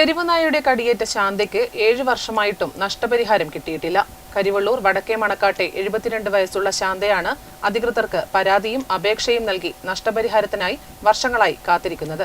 തെരുവുനായയുടെ കടിയേറ്റ ശാന്തയ്ക്ക് ഏഴു വർഷമായിട്ടും നഷ്ടപരിഹാരം കിട്ടിയിട്ടില്ല. കരിവള്ളൂർ വടക്കേ മണക്കാട്ടെ എഴുപത്തിരണ്ട് വയസ്സുള്ള ശാന്തയാണ് അധികൃതർക്ക് പരാതിയും അപേക്ഷയും നൽകി നഷ്ടപരിഹാരത്തിനായി വർഷങ്ങളായി കാത്തിരിക്കുന്നത്.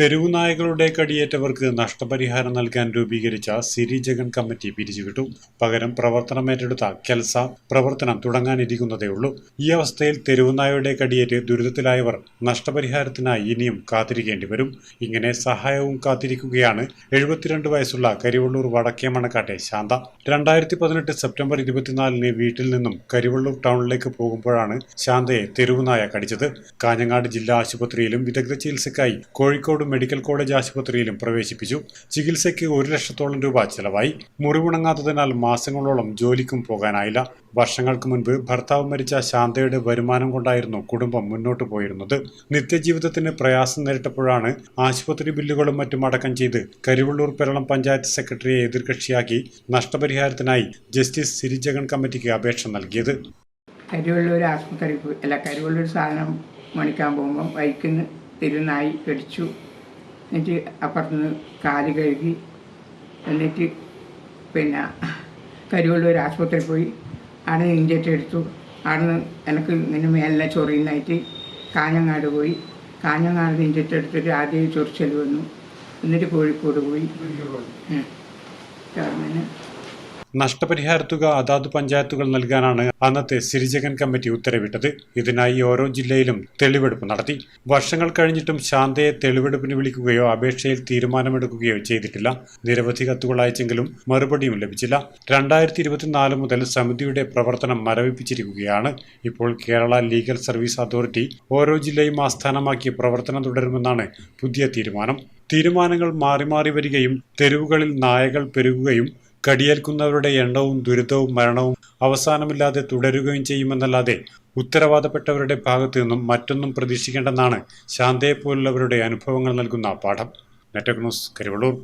തെരുവുനായകളുടെ കടിയേറ്റവർക്ക് നഷ്ടപരിഹാരം നൽകാൻ രൂപീകരിച്ച സിരി ജഗൻ കമ്മിറ്റി പിരിച്ചുവിട്ടു. പകരം പ്രവർത്തനം ഏറ്റെടുത്ത കെൽസ പ്രവർത്തനം തുടങ്ങാനിരിക്കുന്നതേയുള്ളൂ. ഈ അവസ്ഥയിൽ തെരുവുനായയുടെ കടിയേറ്റ് ദുരിതത്തിലായവർ നഷ്ടപരിഹാരത്തിനായി ഇനിയും കാത്തിരിക്കേണ്ടി വരും. ഇങ്ങനെ സഹായവും കാത്തിരിക്കുകയാണ് എഴുപത്തിരണ്ട് വയസ്സുള്ള കരിവള്ളൂർ വടക്കേ മണക്കാട്ടെ ശാന്ത. രണ്ടായിരത്തി പതിനെട്ട് സെപ്റ്റംബർ ഇരുപത്തിനാലിന് വീട്ടിൽ നിന്നും കരിവള്ളൂർ ടൗണിലേക്ക് പോകുമ്പോഴാണ് ശാന്തയെ തെരുവുനായ കടിച്ചത്. കാഞ്ഞങ്ങാട് ജില്ലാ ആശുപത്രിയിലും വിദഗ്ധ ചികിത്സയ്ക്കായി കോഴിക്കോട് മെഡിക്കൽ കോളേജ് ആശുപത്രിയിലും പ്രവേശിപ്പിച്ചു. ചികിത്സയ്ക്ക് ഒരു ലക്ഷത്തോളം രൂപ ചെലവായി. മുറിവുണങ്ങാത്തതിനാൽ മാസങ്ങളോളം ജോലിക്കും പോകാനായില്ല. വർഷങ്ങൾക്ക് മുൻപ് ഭർത്താവ് മരിച്ച ശാന്തയുടെ വരുമാനം കൊണ്ടായിരുന്നു കുടുംബം മുന്നോട്ടു പോയിരുന്നത്. നിത്യജീവിതത്തിന് പ്രയാസം നേരിട്ടപ്പോഴാണ് ആശുപത്രി ബില്ലുകളും മറ്റും അടക്കം ചെയ്ത് കരിവള്ളൂർ പെരളം പഞ്ചായത്ത് സെക്രട്ടറിയെ എതിർകക്ഷിയാക്കി നഷ്ടപരിഹാരത്തിനായി ജസ്റ്റിസ് സിരിജഗൻ കമ്മിറ്റിക്ക് അപേക്ഷ നൽകിയത്. കരുവള്ളൂർ ആശുപത്രി അല്ല കരുവള്ളൂർ സാധനം മണിക്കാൻ പോകുമ്പോൾ വൈക്കിന്ന് തിരുനായി കടിച്ചു. എന്നിട്ട് അപ്പുറത്തുനിന്ന് കാൽ കഴുകി എന്നിട്ട് പിന്നെ കരുവള്ളൂർ ആശുപത്രിയിൽ പോയി. അവിടെ നിന്ന് ഇഞ്ചക്ഷൻ എടുത്തു. അവിടെ നിന്ന് എനിക്ക് ഇങ്ങനെ മേലെ ചൊറിയുന്നതായിട്ട് കാഞ്ഞങ്ങാട് പോയി. കാഞ്ഞങ്ങാട് ഇഞ്ചക്ഷൻ എടുത്തിട്ട് ആദ്യം ചൊറിച്ചൽ വന്നു. എന്നിട്ട് കോഴിക്കോട് പോയി. ഉം. നഷ്ടപരിഹാരത്തുക അതാത് പഞ്ചായത്തുകൾ നൽകാനാണ് അന്നത്തെ സിരിജകൻ കമ്മിറ്റി ഉത്തരവിട്ടത്. ഇതിനായി ഓരോ ജില്ലയിലും തെളിവെടുപ്പ് നടത്തി. വർഷങ്ങൾ കഴിഞ്ഞിട്ടും ശാന്തയെ തെളിവെടുപ്പിന് വിളിക്കുകയോ അപേക്ഷയിൽ തീരുമാനമെടുക്കുകയോ ചെയ്തിട്ടില്ല. നിരവധി കത്തുകൾ അയച്ചെങ്കിലും മറുപടിയും ലഭിച്ചില്ല. രണ്ടായിരത്തി ഇരുപത്തിനാല് മുതൽ സമിതിയുടെ പ്രവർത്തനം മരവിപ്പിച്ചിരിക്കുകയാണ്. ഇപ്പോൾ കേരള ലീഗൽ സർവീസ് അതോറിറ്റി ഓരോ ജില്ലയും ആസ്ഥാനമാക്കി പ്രവർത്തനം തുടരുമെന്നാണ് പുതിയ തീരുമാനം. തീരുമാനങ്ങൾ മാറി മാറി വരികയും തെരുവുകളിൽ നായകൾ പെരുകുകയും കടിയേൽക്കുന്നവരുടെ എണ്ണവും ദുരിതവും മരണവും അവസാനമില്ലാതെ തുടരുകയും ചെയ്യുമെന്നല്ലാതെ ഉത്തരവാദപ്പെട്ടവരുടെ ഭാഗത്തു നിന്നും മറ്റൊന്നും പ്രതീക്ഷിക്കേണ്ടെന്നാണ് ശാന്തയെപ്പോലുള്ളവരുടെ അനുഭവങ്ങൾ നൽകുന്ന പാഠം. നെറ്റക് ന്യൂസ് കരിവള്ളൂർ.